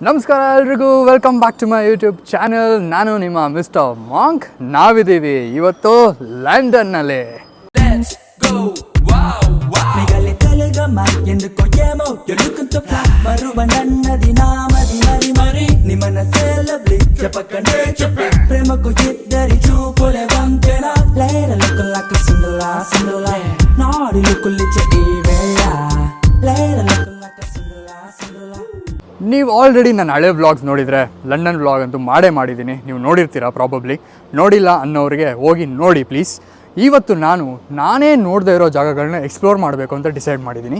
ನಮಸ್ಕಾರ ಎಲ್ರಿಗೂ welcome back to my YouTube channel ನಾನು ನಿಮ್ಮ ಮಿಸ್ಟರ್ ಮಾಂಕ್ ನಾವಿದ್ದೀವಿ ಇವತ್ತು ಲಂಡನ್ನಲ್ಲಿ నాడు ನೀವು ಆಲ್ರೆಡಿ ನಾನು ಹಳೆ ವ್ಲಾಗ್ಸ್ ನೋಡಿದರೆ ಲಂಡನ್ ವ್ಲಾಗ್ ಅಂತೂ ಮಾಡೇ ಮಾಡಿದ್ದೀನಿ. ನೀವು ನೋಡಿರ್ತೀರಾ ಪ್ರಾಬಬ್ಲಿ ನೋಡಿಲ್ಲ ಅನ್ನೋರಿಗೆ ಹೋಗಿ ನೋಡಿ ಪ್ಲೀಸ್ ಇವತ್ತು ನಾನು, ನಾನೇ ನೋಡದೇ ಇರೋ ಜಾಗಗಳನ್ನ ಎಕ್ಸ್ಪ್ಲೋರ್ ಮಾಡಬೇಕು ಅಂತ ಡಿಸೈಡ್ ಮಾಡಿದ್ದೀನಿ.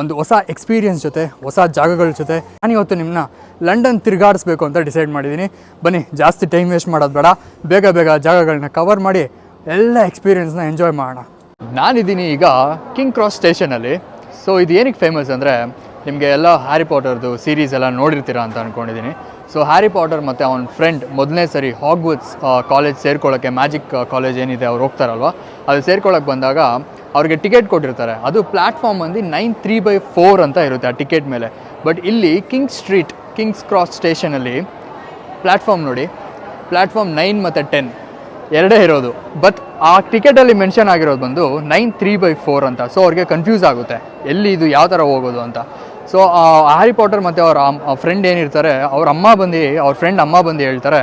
ಒಂದು ಹೊಸ ಎಕ್ಸ್ಪೀರಿಯನ್ಸ್ ಜೊತೆ, ಹೊಸ ಜಾಗಗಳ ಜೊತೆ ನಾನು ಇವತ್ತು ನಿಮ್ಮನ್ನ ಲಂಡನ್ ತಿರುಗಾಡಿಸ್ಬೇಕು ಅಂತ ಡಿಸೈಡ್ ಮಾಡಿದ್ದೀನಿ. ಬನ್ನಿ, ಜಾಸ್ತಿ ಟೈಮ್ ವೇಸ್ಟ್ ಮಾಡೋದು ಬೇಡ. ಬೇಗ ಬೇಗ ಜಾಗಗಳನ್ನ ಕವರ್ ಮಾಡಿ ಎಲ್ಲ ಎಕ್ಸ್ಪೀರಿಯನ್ಸ್ನ ಎಂಜಾಯ್ ಮಾಡೋಣ. ನಾನಿದ್ದೀನಿ ಈಗ ಕಿಂಗ್ ಕ್ರಾಸ್ ಸ್ಟೇಷನಲ್ಲಿ ಸೊ ಇದು ಏನಕ್ಕೆ ಫೇಮಸ್ ಅಂದರೆ ನಿಮಗೆ ಎಲ್ಲ ಹ್ಯಾರಿ ಪಾಟರ್ದು ಸೀರೀಸ್ ಎಲ್ಲ ನೋಡಿರ್ತೀರಾ ಅಂತ ಅಂದ್ಕೊಂಡಿದ್ದೀನಿ ಸೊ ಹ್ಯಾರಿ ಪಾಟರ್ ಮತ್ತು ಅವನ ಫ್ರೆಂಡ್ ಮೊದಲನೇ ಸರಿ ಹಾಗ್ವುಡ್ಸ್ ಕಾಲೇಜ್ ಸೇರ್ಕೊಳ್ಳೋಕ್ಕೆ ಮ್ಯಾಜಿಕ್ ಕಾಲೇಜ್ ಏನಿದೆ ಅವ್ರು ಹೋಗ್ತಾರಲ್ವ? ಅದು ಸೇರ್ಕೊಳ್ಳೋಕೆ ಬಂದಾಗ ಅವ್ರಿಗೆ ಟಿಕೆಟ್ ಕೊಟ್ಟಿರ್ತಾರೆ. ಅದು ಪ್ಲ್ಯಾಟ್ಫಾರ್ಮ್ ಬಂದು ನೈನ್ ತ್ರೀ ಬೈ ಫೋರ್ ಅಂತ ಇರುತ್ತೆ ಆ ಟಿಕೆಟ್ ಮೇಲೆ. ಬಟ್ ಇಲ್ಲಿ ಕಿಂಗ್ ಸ್ಟ್ರೀಟ್ ಕಿಂಗ್ಸ್ ಕ್ರಾಸ್ ಸ್ಟೇಷನಲ್ಲಿ ಪ್ಲ್ಯಾಟ್ಫಾರ್ಮ್ ನೋಡಿ ಪ್ಲ್ಯಾಟ್ಫಾರ್ಮ್ ನೈನ್ ಮತ್ತು ಟೆನ್ ಎರಡೇ ಇರೋದು. ಬಟ್ ಆ ಟಿಕೆಟಲ್ಲಿ ಮೆನ್ಷನ್ ಆಗಿರೋದು ಬಂದು ನೈನ್ ತ್ರೀ ಬೈ ಫೋರ್ ಅಂತ. ಸೊ ಅವ್ರಿಗೆ ಕನ್ಫ್ಯೂಸ್ ಆಗುತ್ತೆ. ಎಲ್ಲಿ ಇದು ಯಾವ ಥರ ಹೋಗೋದು ಅಂತ. ಸೊ ಹ್ಯಾರಿ ಪಾಟರ್ ಮತ್ತು ಅವ್ರ ಫ್ರೆಂಡ್ ಏನಿರ್ತಾರೆ, ಅವ್ರ ಅಮ್ಮ ಬಂದು, ಅವ್ರ ಫ್ರೆಂಡ್ ಅಮ್ಮ ಬಂದು ಹೇಳ್ತಾರೆ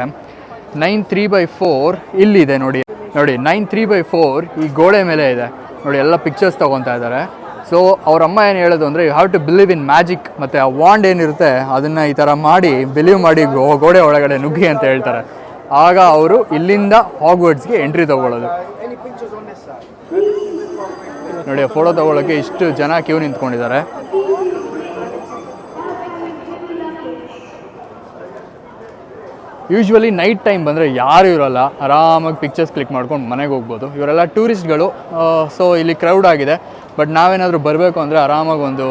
ನೈನ್ ತ್ರೀ ಬೈ ಫೋರ್ ಇಲ್ಲಿದೆ ನೋಡಿ ನೋಡಿ ನೈನ್ ತ್ರೀ ಬೈ ಫೋರ್ ಈ ಗೋಡೆ ಮೇಲೆ ಇದೆ. ನೋಡಿ, ಎಲ್ಲ ಪಿಕ್ಚರ್ಸ್ ತೊಗೊತಾ ಇದ್ದಾರೆ. ಸೊ ಅವ್ರ ಅಮ್ಮ ಏನು ಹೇಳೋದು ಅಂದರೆ you have to believe in magic ಮತ್ತು ಆ ವಾಂಡ್ ಏನಿರುತ್ತೆ, ಅದನ್ನು ಈ ಥರ ಮಾಡಿ ಬಿಲೀವ್ ಮಾಡಿ ಗೋಡೆ ಒಳಗಡೆ ನುಗ್ಗಿ ಅಂತ ಹೇಳ್ತಾರೆ. ಆಗ ಅವರು ಇಲ್ಲಿಂದ ಹಾಗ್ವರ್ಡ್ಸ್ಗೆ ಎಂಟ್ರಿ ತಗೊಳ್ಳೋದು. ನೋಡಿ ಫೋಟೋ ತೊಗೊಳಕ್ಕೆ ಇಷ್ಟು ಜನ ಕ್ಯೂ ನಿಂತ್ಕೊಂಡಿದ್ದಾರೆ. ಯೂಶ್ವಲಿ ನೈಟ್ ಟೈಮ್ ಬಂದರೆ ಯಾರೂ ಇರೋಲ್ಲ. ಆರಾಮಾಗಿ ಪಿಕ್ಚರ್ಸ್ ಕ್ಲಿಕ್ ಮಾಡ್ಕೊಂಡು ಮನೆಗೆ ಹೋಗ್ಬೋದು. ಇವರೆಲ್ಲ ಟೂರಿಸ್ಟ್ಗಳು ಸೊ ಇಲ್ಲಿ ಕ್ರೌಡ್ ಆಗಿದೆ. ಬಟ್ ನಾವೇನಾದರೂ ಬರಬೇಕು ಅಂದರೆ ಆರಾಮಾಗಿ ಒಂದು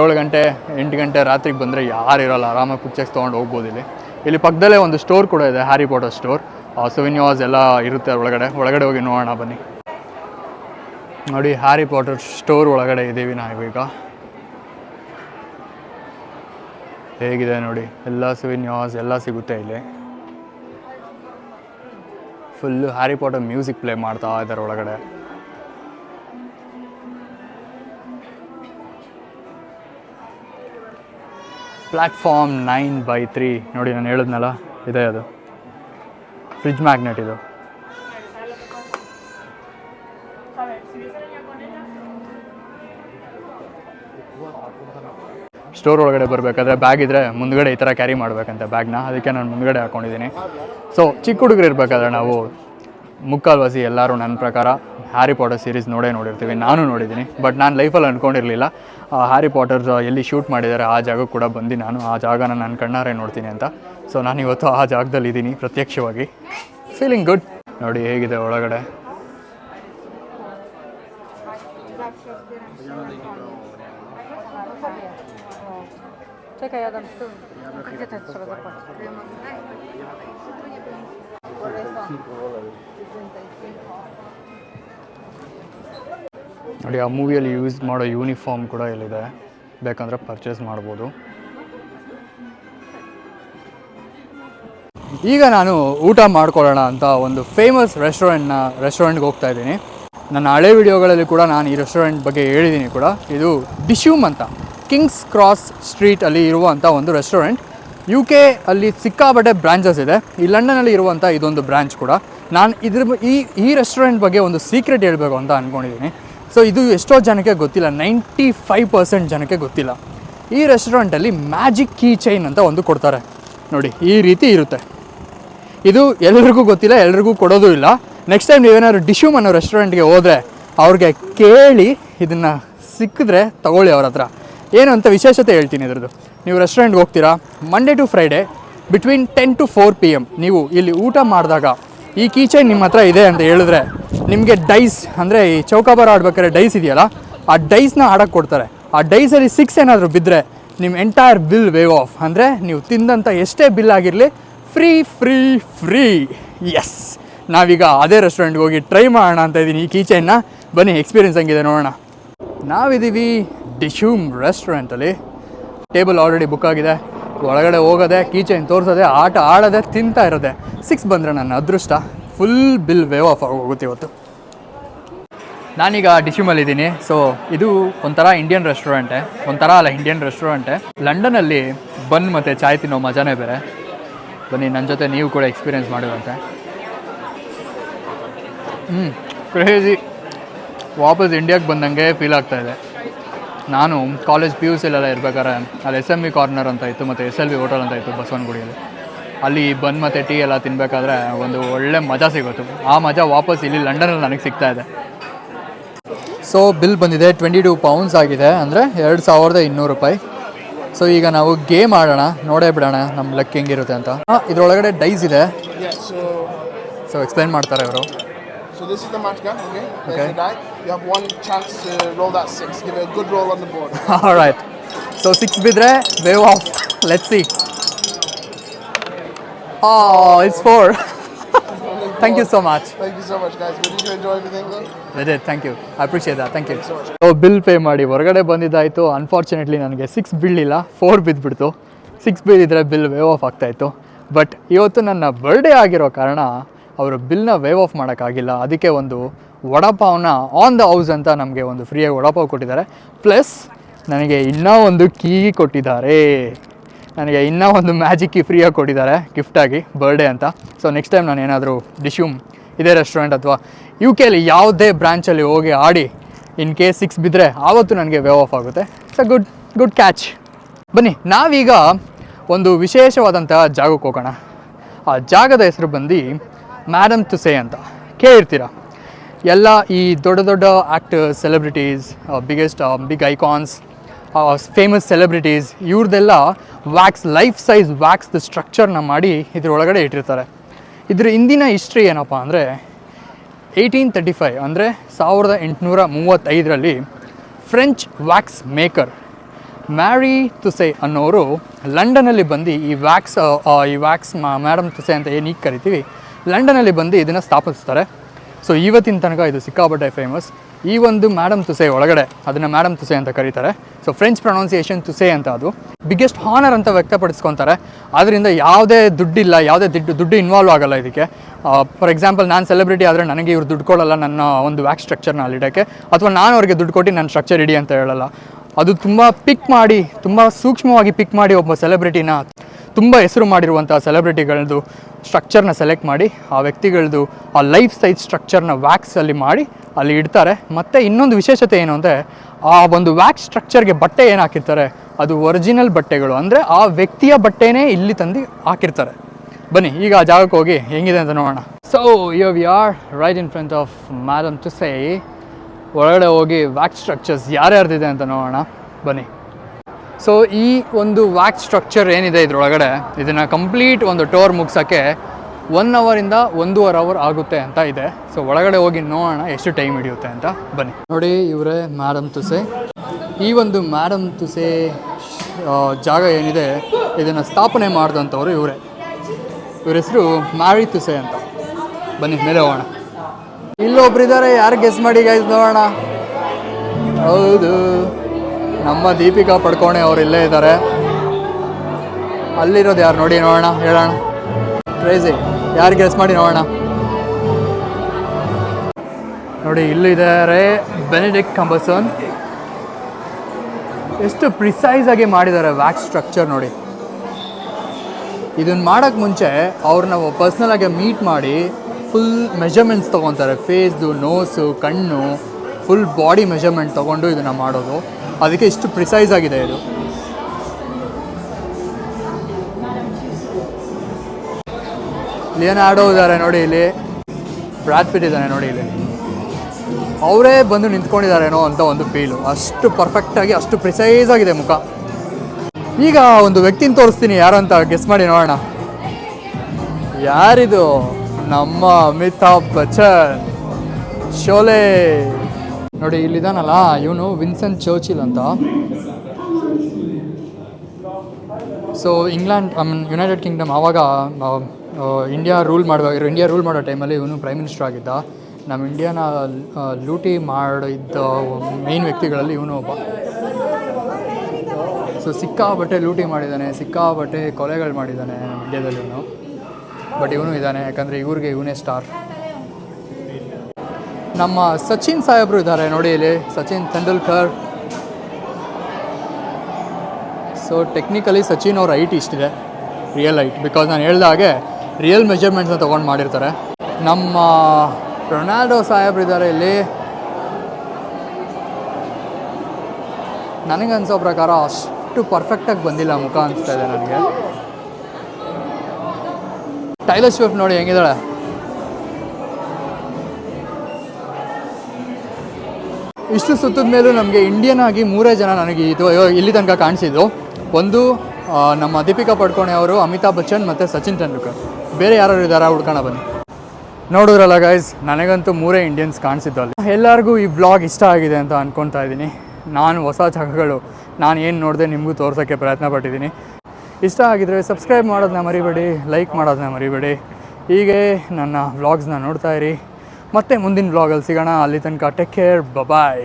ಏಳು ಗಂಟೆ, ಎಂಟು ಗಂಟೆ ರಾತ್ರಿಗೆ ಬಂದರೆ ಯಾರು ಇರೋಲ್ಲ. ಆರಾಮಾಗಿ ಪಿಕ್ಚರ್ಸ್ ತೊಗೊಂಡು ಹೋಗ್ಬೋದು ಇಲ್ಲಿ. ಇಲ್ಲಿ ಪಕ್ಕದಲ್ಲೇ ಒಂದು ಸ್ಟೋರ್ ಕೂಡ ಇದೆ ಹ್ಯಾರಿ ಪಾಟರ್ ಸ್ಟೋರ್ ಸುವಿನ್ಯಾಸ್ ಎಲ್ಲ ಇರುತ್ತೆ ಒಳಗಡೆ. ಒಳಗಡೆ ಹೋಗಿ ನೋಡೋಣ ಬನ್ನಿ. ನೋಡಿ ಹ್ಯಾರಿ ಪಾಟರ್ ಸ್ಟೋರ್ ಒಳಗಡೆ ಇದ್ದೀವಿ ಈಗ. ಹೇಗಿದೆ ನೋಡಿ? ಎಲ್ಲ ಸುವಿನ್ಯಾಸ್ ಎಲ್ಲ ಸಿಗುತ್ತೆ ಇಲ್ಲಿ. Full Harry Potter music play ಮಾಡ್ತಾ ಇದ್ದಾರೆ ಒಳಗಡೆ. ಪ್ಲ್ಯಾಟ್ಫಾರ್ಮ್ ನೈನ್ ಬೈ ತ್ರೀ ನೋಡಿ ನಾನು ಹೇಳಿದ್ನಲ್ಲ, ಇದೆ ಅದು. ಫ್ರಿಜ್ ಮ್ಯಾಗ್ನೆಟ್ ಇದು. ಸ್ಟೋರ್ ಒಳಗಡೆ ಬರಬೇಕಾದ್ರೆ ಬ್ಯಾಗ್ ಇದ್ದರೆ ಮುಂದ್ಗಡೆ ಈ ಥರ ಕ್ಯಾರಿ ಮಾಡಬೇಕಂತೆ ಬ್ಯಾಗ್ನ ಅದಕ್ಕೆ ನಾನು ಮುಂದ್ಗಡೆ ಹಾಕೊಂಡಿದ್ದೀನಿ. ಸೊ ಚಿಕ್ಕ ಹುಡುಗರು ಇರಬೇಕಾದ್ರೆ ನಾವು ಮುಕ್ಕಾಲ್ವಾಸಿ ಎಲ್ಲರೂ ನನ್ನ ಪ್ರಕಾರ ಹ್ಯಾರಿ ಪಾಟರ್ ಸೀರೀಸ್ ನೋಡೇ ನೋಡಿರ್ತೀವಿ. ನಾನು ನೋಡಿದ್ದೀನಿ. ಬಟ್ ನಾನು ಲೈಫಲ್ಲಿ ಅಂದ್ಕೊಂಡಿರಲಿಲ್ಲ ಹ್ಯಾರಿ ಪಾಟರ್ ಎಲ್ಲಿ ಶೂಟ್ ಮಾಡಿದ್ದಾರೆ ಆ ಜಾಗಕ್ಕೆ ಕೂಡ ಬಂದು ನಾನು ಆ ಜಾಗನ ನನ್ನ ಕಣ್ಣಾರೆ ನೋಡ್ತೀನಿ ಅಂತ. ಸೊ ನಾನು ಇವತ್ತು ಆ ಜಾಗದಲ್ಲಿ ಇದ್ದೀನಿ ಪ್ರತ್ಯಕ್ಷವಾಗಿ. ಫೀಲಿಂಗ್ ಗುಡ್ ನೋಡಿ ಹೇಗಿದೆ ಒಳಗಡೆ. Czekaj, Adam, tu. Gdzie to trzeba zapłacić? ನೋಡಿ ಆ ಮೂವಿಯಲ್ಲಿ ಯೂಸ್ ಮಾಡೋ ಯೂನಿಫಾರ್ಮ್ ಕೂಡ ಇಲ್ಲಿದೆ ಬೇಕಂದ್ರೆ ಪರ್ಚೇಸ್ ಮಾಡ್ಬೋದು. ಈಗ ನಾನು ಊಟ ಮಾಡ್ಕೊಳ್ಳೋಣ ಅಂತ ಒಂದು ಫೇಮಸ್ ರೆಸ್ಟೋರೆಂಟ್ನ ರೆಸ್ಟೋರೆಂಟ್ಗೆ ಹೋಗ್ತಾ ಇದ್ದೀನಿ. ನನ್ನ ಹಳೆ ವಿಡಿಯೋಗಳಲ್ಲಿ ಕೂಡ ನಾನು ಈ ರೆಸ್ಟೋರೆಂಟ್ ಬಗ್ಗೆ ಹೇಳಿದ್ದೀನಿ ಕೂಡ. ಇದು ಡಿಶ್ಯೂಮ್ ಅಂತ. ಕಿಂಗ್ಸ್ ಕ್ರಾಸ್ ಸ್ಟ್ರೀಟಲ್ಲಿ ಇರುವಂಥ ಒಂದು ರೆಸ್ಟೋರೆಂಟ್ ಯು ಕೆ ಅಲ್ಲಿ ಸಿಕ್ಕಾಪಟ್ಟೆ ಬ್ರಾಂಚಸ್ ಇದೆ. ಈ ಲಂಡನಲ್ಲಿ ಇರುವಂಥ ಇದೊಂದು ಬ್ರ್ಯಾಂಚ್ ಕೂಡ. ನಾನು ಇದ್ರ ಈ ಈ ರೆಸ್ಟೋರೆಂಟ್ ಬಗ್ಗೆ ಒಂದು ಸೀಕ್ರೆಟ್ ಹೇಳಬೇಕು ಅಂತ ಅಂದ್ಕೊಂಡಿದ್ದೀನಿ ಸೊ ಇದು ಎಷ್ಟೋ ಜನಕ್ಕೆ ಗೊತ್ತಿಲ್ಲ. ನೈಂಟಿ ಫೈವ್ ಪರ್ಸೆಂಟ್ ಜನಕ್ಕೆ ಗೊತ್ತಿಲ್ಲ. ಈ ರೆಸ್ಟೋರೆಂಟಲ್ಲಿ ಮ್ಯಾಜಿಕ್ ಕೀ ಚೈನ್ ಅಂತ ಒಂದು ಕೊಡ್ತಾರೆ. ನೋಡಿ, ಈ ರೀತಿ ಇರುತ್ತೆ. ಇದು ಎಲ್ರಿಗೂ ಗೊತ್ತಿಲ್ಲ, ಎಲ್ರಿಗೂ ಕೊಡೋದು ಇಲ್ಲ. ನೆಕ್ಸ್ಟ್ ಟೈಮ್ ನೀವೇನಾದ್ರು ಡಿಶ್ಯೂಮ್ ಅನ್ನೋ ರೆಸ್ಟೋರೆಂಟ್ಗೆ ಹೋದರೆ, ಅವ್ರಿಗೆ ಕೇಳಿ ಇದನ್ನು ಸಿಕ್ಕಿದ್ರೆ ತಗೊಳ್ಳಿ ಅವ್ರ ಹತ್ರ. ಏನು ಅಂತ ವಿಶೇಷತೆ ಹೇಳ್ತೀನಿ ಇದ್ರದ್ದು. ನೀವು ರೆಸ್ಟೋರೆಂಟ್ಗೆ ಹೋಗ್ತೀರಾ Monday to Friday between ten to four P M ನೀವು ಇಲ್ಲಿ ಊಟ ಮಾಡಿದಾಗ ಈ ಕೀಚೈನ್ ನಿಮ್ಮ ಹತ್ರ ಇದೆ ಅಂತ ಹೇಳಿದ್ರೆ ನಿಮಗೆ ಡೈಸ್ ಅಂದರೆ ಈ ಚೌಕಾಬಾರ ಆಡ್ಬೇಕಾದ್ರೆ ಡೈಸ್ ಇದೆಯಲ್ಲ, ಆ ಡೈಸ್ನ ಆಡೋಕ್ಕೆ ಕೊಡ್ತಾರೆ. ಆ ಡೈಸಲ್ಲಿ ಸಿಕ್ಸ್ ಏನಾದರೂ ಬಿದ್ದರೆ ನಿಮ್ಮ ಎಂಟೈರ್ ಬಿಲ್ ವೇವ್ ಆಫ್ ಅಂದರೆ ನೀವು ತಿಂದಂಥ ಎಷ್ಟೇ ಬಿಲ್ ಆಗಿರಲಿ ಫ್ರೀ ಫ್ರೀ ಫ್ರೀ ಎಸ್ ನಾವೀಗ ಅದೇ ರೆಸ್ಟೋರೆಂಟ್ಗೆ ಹೋಗಿ ಟ್ರೈ ಮಾಡೋಣ ಅಂತ ಇದ್ದೀನಿ ಈ ಕೀಚೈನ್ನ ಬನ್ನಿ ಎಕ್ಸ್ಪೀರಿಯನ್ಸ್ ಹಂಗಿದೆ ನೋಡೋಣ. ನಾವಿದ್ದೀವಿ ಡಿಶ್ಯೂಮ್ ರೆಸ್ಟೋರೆಂಟಲ್ಲಿ ಟೇಬಲ್ ಆಲ್ರೆಡಿ ಬುಕ್ ಆಗಿದೆ. ಒಳಗಡೆ ಹೋಗೋದೆ ಕೀಚೈನ್ ತೋರಿಸೋದೆ, ಆಟ ಆಡೋದೆ, ತಿಂತಾ ಇರೋದೆ. ಸಿಕ್ಸ್ ಬಂದರೆ ನನ್ನ ಅದೃಷ್ಟ. ಫುಲ್ ಬಿಲ್ ವೇವ್ ಆಫ್ ಆಗೋಗುತ್ತೆ ಇವತ್ತು. ನಾನೀಗ ಡಿಶ್ಯೂಮಲ್ಲಿದ್ದೀನಿ ಸೊ ಇದು ಒಂಥರ ಇಂಡಿಯನ್ ರೆಸ್ಟೋರೆಂಟೆ ಒಂಥರ ಅಲ್ಲ ಇಂಡಿಯನ್ ರೆಸ್ಟೋರೆಂಟೆ ಲಂಡನಲ್ಲಿ ಬನ್ ಮತ್ತು ಚಾಯ್ ತಿನ್ನೋ ಮಜಾನೇ ಬೇರೆ. ಬನ್ನಿ ನನ್ನ ಜೊತೆ ನೀವು ಕೂಡ ಎಕ್ಸ್ಪೀರಿಯೆನ್ಸ್ ಮಾಡಿರುವಂತೆ ಹ್ಞೂ ಕ್ರೇಜಿ ವಾಪಸ್ ಇಂಡಿಯಾಗೆ ಬಂದಂಗೆ ಫೀಲ್ ಆಗ್ತಾಯಿದೆ ನಾನು ಕಾಲೇಜ್ ಪಿ ಯು ಸಿಲೆಲ್ಲ ಇರ್ಬೇಕಾದ್ರೆ ಅಲ್ಲಿ ಎಸ್ ಎಂ ವಿ ಕಾರ್ನರ್ ಅಂತ ಇತ್ತು ಮತ್ತು ಎಸ್ ಎಲ್ ವಿ ಹೋಟೆಲ್ ಅಂತ ಇತ್ತು ಬಸವನಗುಡಿಯಲ್ಲಿ. ಅಲ್ಲಿ ಬನ್ ಮತ್ತು ಟೀ ಎಲ್ಲ ತಿನ್ನಬೇಕಾದ್ರೆ ಒಂದು ಒಳ್ಳೆ ಮಜಾ ಸಿಗುತ್ತೆ ಆ ಮಜಾ ವಾಪಸ್ ಇಲ್ಲಿ ಲಂಡನಲ್ಲಿ ನನಗೆ ಸಿಗ್ತಾ ಇದೆ. ಸೊ ಬಿಲ್ ಬಂದಿದೆ ಟ್ವೆಂಟಿ ಟು ಪೌಂಡ್ಸ್ ಆಗಿದೆ ಅಂದರೆ ಎರಡು ಸಾವಿರದ ಇನ್ನೂರು ರೂಪಾಯಿ. ಸೊ ಈಗ ನಾವು ಗೇಮ್ ಆಡೋಣ, ನೋಡೇ ಬಿಡೋಣ ನಮ್ಮ ಲಕ್ ಹೆಂಗಿರುತ್ತೆ ಅಂತ. ಇದರೊಳಗಡೆ ಡೈಸ್ ಇದೆ. ಸೊ ಎಕ್ಸ್ಪ್ಲೈನ್ ಮಾಡ್ತಾರೆ ಅವರು so this is the match gun, okay? Okay. the die. You have one chance to roll that six. Give it a good roll on the board. Right so six ಬಿದ್ದರೆ wave off let see ah it's four thank you so much Thank you so much, guys. But did you enjoy everything though? ಅದೇ thank you I appreciate ದಾ thank you so bill pay ಮಾಡಿ ಹೊರಗಡೆ ಬಂದಿದ್ದಾಯಿತು unfortunately ನನಗೆ six ಬೀಳಲಿಲ್ಲ four ಬಿದ್ದುಬಿಡ್ತು six ಬಿದ್ದಿದ್ರೆ bill wave off ಆಗ್ತಾಯಿತ್ತು ಬಟ್ ಇವತ್ತು ನನ್ನ ಬರ್ಡೇ ಆಗಿರೋ ಕಾರಣ ಅವರು ಬಿಲ್ನ ವೇವ್ ಆಫ್ ಮಾಡೋಕ್ಕಾಗಿಲ್ಲ. ಅದಕ್ಕೆ ಒಂದು ವಡಪಾವ್ನ ಆನ್ ದ ಹೌಸ್ ಅಂತ ನಮಗೆ ಒಂದು ಫ್ರೀಯಾಗಿ ವಡಪಾವ್ ಕೊಟ್ಟಿದ್ದಾರೆ. ಪ್ಲಸ್ ನನಗೆ ಇನ್ನೂ ಒಂದು ಕೀ ಕೊಟ್ಟಿದ್ದಾರೆ. ನನಗೆ ಇನ್ನೂ ಒಂದು ಮ್ಯಾಜಿಕ್ ಕೀ ಫ್ರೀಯಾಗಿ ಕೊಟ್ಟಿದ್ದಾರೆ ಗಿಫ್ಟಾಗಿ ಬರ್ಡೇ ಅಂತ. ಸೊ ನೆಕ್ಸ್ಟ್ ಟೈಮ್ ನಾನು ಏನಾದರೂ ಡಿಶ್ಯೂಮ್ ಇದೇ ರೆಸ್ಟೋರೆಂಟ್ ಅಥವಾ ಯು ಕೆಲಿ ಯಾವುದೇ ಬ್ರ್ಯಾಂಚಲ್ಲಿ ಹೋಗಿ ಆಡಿ ಇನ್ ಕೇಸ್ ಸಿಕ್ಸ್ ಬಿದ್ದರೆ ಆವತ್ತು ನನಗೆ ವೇವ್ ಆಫ್ ಆಗುತ್ತೆ. ಸೊ ಗುಡ್ ಗುಡ್ ಕ್ಯಾಚ್ ಬನ್ನಿ, ನಾವೀಗ ಒಂದು ವಿಶೇಷವಾದಂತಹ ಜಾಗಕ್ಕೆ ಹೋಗೋಣ. ಆ ಜಾಗದ ಹೆಸರು ಬಂದು ಮ್ಯಾಡಮ್ ತುಸೆ ಅಂತ. ಕೇಳಿರ್ತೀರ? ಎಲ್ಲ ಈ ದೊಡ್ಡ ದೊಡ್ಡ actors celebrities biggest big icons famous celebrities ಇವ್ರದ್ದೆಲ್ಲ wax life size ವ್ಯಾಕ್ಸ್ದು ಸ್ಟ್ರಕ್ಚರ್ನ ಮಾಡಿ ಇದರೊಳಗಡೆ ಇಟ್ಟಿರ್ತಾರೆ. ಇದ್ರ ಹಿಂದಿನ ಹಿಸ್ಟ್ರಿ ಏನಪ್ಪ ಅಂದರೆ ಏಯ್ಟೀನ್ ತರ್ಟಿ ಫೈವ್ ಅಂದರೆ ಸಾವಿರದ ಎಂಟುನೂರ ಮೂವತ್ತೈದರಲ್ಲಿ French wax maker Marie Tussaud ಅನ್ನೋರು ಲಂಡನಲ್ಲಿ ಬಂದು ಈ ವ್ಯಾಕ್ಸ್ ಈ ವ್ಯಾಕ್ಸ್ ಮ್ಯಾಡಮ್ ತುಸೆ ಅಂತ ಏನು ಈಗ ಕರಿತೀವಿ ಲಂಡನಲ್ಲಿ ಬಂದು ಇದನ್ನು ಸ್ಥಾಪಿಸ್ತಾರೆ. ಸೊ ಇವತ್ತಿನ ತನಕ ಇದು ಸಿಕ್ಕಾಪಟ್ಟೆ ಫೇಮಸ್ ಈ ಒಂದು ಮ್ಯಾಡಮ್ ತುಸೆ ಒಳಗಡೆ, ಅದನ್ನು ಮ್ಯಾಡಮ್ ತುಸೆ ಅಂತ ಕರೀತಾರೆ. ಸೊ ಫ್ರೆಂಚ್ ಪ್ರೊನೌನ್ಸಿಯೇಷನ್ ತುಸೆ ಅಂತ ಅದು. ಬಿಗ್ಗೆಸ್ಟ್ ಹಾನರ್ ಅಂತ ವ್ಯಕ್ತಪಡಿಸ್ಕೊತಾರೆ. ಅದರಿಂದ ಯಾವುದೇ ದುಡ್ಡಿಲ್ಲ, ಯಾವುದೇ ದುಡ್ಡು ದುಡ್ಡು ಇನ್ವಾಲ್ವ್ ಆಗಲ್ಲ ಇದಕ್ಕೆ. ಫಾರ್ ಎಕ್ಸಾಂಪಲ್ ನಾನು ಸೆಲೆಬ್ರಿಟಿ ಆದರೆ ನನಗೆ ಇವ್ರು ದುಡ್ಡು ಕೊಡಲ್ಲ ನನ್ನ ಒಂದು ವ್ಯಾಕ್ ಸ್ಟ್ರಕ್ಚರ್ನ ಅಲ್ಲಿಡೋಕ್ಕೆ ಅಥವಾ ನಾನು ಅವ್ರಿಗೆ ದುಡ್ಡು ಕೊಟ್ಟು ನನ್ನ ಸ್ಟ್ರಕ್ಚರ್ ಇಡಿ ಅಂತ ಹೇಳಲ್ಲ. ಅದು ತುಂಬ ಪಿಕ್ ಮಾಡಿ, ತುಂಬ ಸೂಕ್ಷ್ಮವಾಗಿ ಪಿಕ್ ಮಾಡಿ ಒಬ್ಬ ಸೆಲೆಬ್ರಿಟಿನ ತುಂಬ ಹೆಸರು ಮಾಡಿರುವಂಥ ಸೆಲೆಬ್ರಿಟಿಗಳದ್ದು ಸ್ಟ್ರಕ್ಚರ್ನ ಸೆಲೆಕ್ಟ್ ಮಾಡಿ, ಆ ವ್ಯಕ್ತಿಗಳದ್ದು, ಆ ಲೈಫ್ ಸೈಜ್ ಸ್ಟ್ರಕ್ಚರ್ನ ವ್ಯಾಕ್ಸಲ್ಲಿ ಮಾಡಿ, ಅಲ್ಲಿ ಇಡ್ತಾರೆ. ಮತ್ತು ಇನ್ನೊಂದು ವಿಶೇಷತೆ ಏನು ಅಂದರೆ, ಆ ಒಂದು ವ್ಯಾಕ್ಸ್ ಸ್ಟ್ರಕ್ಚರ್ಗೆ ಬಟ್ಟೆ ಏನು ಹಾಕಿರ್ತಾರೆ? ಅದು ಒರಿಜಿನಲ್ ಬಟ್ಟೆಗಳು. ಅಂದರೆ ಆ ವ್ಯಕ್ತಿಯ ಬಟ್ಟೆನೇ ಇಲ್ಲಿ ತಂದು ಹಾಕಿರ್ತಾರೆ. ಬನ್ನಿ, ಈಗ ಆ ಜಾಗಕ್ಕೆ ಹೋಗಿ ಹೆಂಗಿದೆ ಅಂತ ನೋಡೋಣ. So you we are right in front of Madame to ಒಳಗಡೆ ಹೋಗಿ ವ್ಯಾಕ್ಸ್ ಸ್ಟ್ರಕ್ಚರ್ಸ್ ಯಾರ್ಯಾರ್ದಿದೆ ಅಂತ ನೋಡೋಣ. ಬನ್ನಿ. ಸೊ ಈ ಒಂದು ವ್ಯಾಕ್ಸ್ ಸ್ಟ್ರಕ್ಚರ್ ಏನಿದೆ ಇದರೊಳಗಡೆ, ಇದನ್ನು ಕಂಪ್ಲೀಟ್ ಒಂದು ಟೋರ್ ಮುಗಿಸೋಕ್ಕೆ ಒನ್ ಅವರಿಂದ ಒಂದೂವರೆ ಅವರ್ ಆಗುತ್ತೆ ಅಂತ ಇದೆ. ಸೊ ಒಳಗಡೆ ಹೋಗಿ ನೋಡೋಣ ಎಷ್ಟು ಟೈಮ್ ಹಿಡಿಯುತ್ತೆ ಅಂತ ಬನ್ನಿ. ನೋಡಿ ಇವರೇ ಮ್ಯಾಡಮ್ ತುಸೆ. ಈ ಒಂದು ಮ್ಯಾಡಮ್ ತುಸೆ ಜಾಗ ಏನಿದೆ, ಇದನ್ನು ಸ್ಥಾಪನೆ ಮಾಡಿದಂಥವ್ರು ಇವರೇ. ಇವ್ರ ಹೆಸರು ಮ್ಯಾರಿ ತುಸೆ ಅಂತ. ಬನ್ನಿ, ಮೇಲೆ ಹೋಗೋಣ. ಇಲ್ಲೊಬ್ರಿದ್ದಾರೆ ಯಾರು ಗೆಸ್ ಮಾಡಿ ಗೈಸ್ ನೋಡೋಣ. ಹೌದು. ನಮ್ಮ ದೀಪಿಕಾ ಪಡ್ಕೋಣೆ ಅವರು ಇಲ್ಲೇ ಇದ್ದಾರೆ. ಅಲ್ಲಿರೋದು ಯಾರು ನೋಡಿ ನೋಡೋಣ, ಹೇಳೋಣ. ಕ್ರೇಜಿ ಯಾರು ಗೆಸ್ ಮಾಡಿ ನೋಡೋಣ. ನೋಡಿ, ಇಲ್ಲಿದ್ದಾರೆ ಬೆನಿಡಿಕ್ ಕಂಬಸನ್ ಎಷ್ಟು ಪ್ರಿಸೈಸ್ ಆಗಿ ಮಾಡಿದ್ದಾರೆ ವ್ಯಾಕ್ಸ್ ಸ್ಟ್ರಕ್ಚರ್ ನೋಡಿ. ಇದನ್ನ ಮಾಡೋಕ್ಕೆ ಮುಂಚೆ ಅವ್ರನ್ನ ಪರ್ಸ್ನಲ್ ಆಗಿ ಮೀಟ್ ಮಾಡಿ ಫುಲ್ ಮೆಜರ್ಮೆಂಟ್ಸ್ ತೊಗೊತಾರೆ. ಫೇಸ್ದು ನೋಸು ಕಣ್ಣು ಫುಲ್ ಬಾಡಿ ಮೆಜರ್ಮೆಂಟ್ ತೊಗೊಂಡು ಇದನ್ನು ಮಾಡೋದು. ಅದಕ್ಕೆ ಇಷ್ಟು ಪ್ರಿಸೈಸ್ ಆಗಿದೆ ಇದು. ಲಿಯನಾರ್ಡೋ ಇದ್ದಾರೆ ನೋಡಿ ಇಲ್ಲಿ. ಬ್ರಾಡ್ ಪಿಟ್ ಇದ್ದಾನೆ ನೋಡಿ ಇಲ್ಲಿ. ಅವರೇ ಬಂದು ನಿಂತ್ಕೊಂಡಿದ್ದಾರೇನೋ ಅಂತ ಒಂದು ಫೀಲು ಅಷ್ಟು ಪರ್ಫೆಕ್ಟಾಗಿ ಅಷ್ಟು ಪ್ರಿಸೈಸ್ ಆಗಿದೆ ಮುಖ. ಈಗ ಒಂದು ವ್ಯಕ್ತಿನ ತೋರಿಸ್ತೀನಿ, ಯಾರು ಅಂತ ಗೆಸ್ ಮಾಡಿ ನೋಡೋಣ. ಯಾರಿದು? ನಮ್ಮ ಅಮಿತಾಬ್ ಬಚ್ಚನ್. ಶೋಲೆ. ನೋಡಿ ಇಲ್ಲಿದ್ದಾನಲ್ಲ ಇವನು ವಿನ್ಸೆಂಟ್ ಚರ್ಚಿಲ್ ಅಂತ. So England I mean United Kingdom ಆವಾಗ ಇಂಡಿಯಾ ರೂಲ್ ಮಾಡುವಾಗ ಇಂಡಿಯಾ ರೂಲ್ ಮಾಡೋ ಟೈಮಲ್ಲಿ ಇವನು ಪ್ರೈಮ್ ಮಿನಿಸ್ಟರ್ ಆಗಿದ್ದ. ನಮ್ಮ ಇಂಡಿಯಾನ ಲೂಟಿ ಮಾಡಿದ್ದ ಮೇನ್ ವ್ಯಕ್ತಿಗಳಲ್ಲಿ ಇವನು ಒಬ್ಬ. ಸೊ ಸಿಕ್ಕಾಬಟ್ಟೆ ಲೂಟಿ ಮಾಡಿದ್ದಾನೆ ಸಿಕ್ಕಾಬಟ್ಟೆ ಕೊಲೆಗಳು ಮಾಡಿದ್ದಾನೆ ನಮ್ಮ ಇಂಡಿಯಾದಲ್ಲಿ ಇವನು. ಬಟ್ ಇವನು ಇದ್ದಾನೆ, ಯಾಕಂದರೆ ಇವ್ರಿಗೆ ಇವನೇ ಸ್ಟಾರ್ ನಮ್ಮ ಸಚಿನ್ ಸಾಹೇಬರು ಇದ್ದಾರೆ ನೋಡಿ ಇಲ್ಲಿ, ಸಚಿನ್ ತೆಂಡೂಲ್ಕರ್. ಸೊ ಟೆಕ್ನಿಕಲಿ ಸಚಿನ್ ಅವ್ರ ಹೈಟ್ ಇಷ್ಟಿದೆ ರಿಯಲ್ ಹೈಟ್ ಬಿಕಾಸ್ ನಾನು ಹೇಳ್ದ ಹಾಗೆ ರಿಯಲ್ ಮೆಜರ್ಮೆಂಟ್ಸ್ನ ತೊಗೊಂಡು ಮಾಡಿರ್ತಾರೆ. ನಮ್ಮ ರೊನಾಲ್ಡೋ ಸಾಹೇಬ್ರು ಇದ್ದಾರೆ ಇಲ್ಲಿ. ನನಗನ್ಸೋ ಪ್ರಕಾರ ಅಷ್ಟು ಪರ್ಫೆಕ್ಟಾಗಿ ಬಂದಿಲ್ಲ ಮುಖ ಅನಿಸ್ತಾ ಇದೆ ನನಗೆ. ಟೈಲರ್ ಶಿಫ್ಟ್ ನೋಡಿ ಹೆಂಗಿದ್ದಾಳೆ? ಇಷ್ಟು ಸುತ್ತದ ಮೇಲೂ ನಮಗೆ ಇಂಡಿಯನ್ ಆಗಿ ಮೂರೇ ಜನ ನನಗೆ ಇದು ಇಲ್ಲಿ ತನಕ ಕಾಣಿಸಿದ್ರು ಒಂದು ನಮ್ಮ ದೀಪಿಕಾ ಪಡ್ಕೋಣೆ ಅವರು, ಅಮಿತಾಬ್ ಬಚ್ಚನ್ ಮತ್ತು ಸಚಿನ್ ತೆಂಡೂಲ್ಕರ್. ಬೇರೆ ಯಾರು ಇದ್ದಾರಾ ಹುಡ್ಕೋಣ ಬನ್ನಿ. ನೋಡಿದ್ರಲ್ಲ ಗೈಸ್ ನನಗಂತೂ ಮೂರೇ ಇಂಡಿಯನ್ಸ್ ಕಾಣಿಸಿದ್ದು ಅಲ್ಲಿ. ಎಲ್ಲರಿಗೂ ಈ ಬ್ಲಾಗ್ ಇಷ್ಟ ಆಗಿದೆ ಅಂತ ಅಂದ್ಕೊತಾ ಇದ್ದೀನಿ. ನಾನು ಹೊಸ ಜಾಗಗಳು, ನಾನು ಏನು ನೋಡಿದೆ ನಿಮಗೂ ತೋರ್ಸೋಕ್ಕೆ ಪ್ರಯತ್ನ ಪಟ್ಟಿದ್ದೀನಿ. ಇಷ್ಟ ಆಗಿದ್ರೆ ಸಬ್ಸ್ಕ್ರೈಬ್ ಮಾಡೋದನ್ನ ಮರಿಬೇಡಿ ಲೈಕ್ ಮಾಡೋದನ್ನ ಮರಿಬೇಡಿ. ಹೀಗೆ ನನ್ನ ವ್ಲಾಗ್ಸ್ನ ನೋಡ್ತಾ ಇರಿ. ಮತ್ತೆ ಮುಂದಿನ ಬ್ಲಾಗಲ್ಲಿ ಸಿಗೋಣ. ಅಲ್ಲಿ ತನಕ ಟೇಕ್ ಕೇರ್ ಬಾಯ್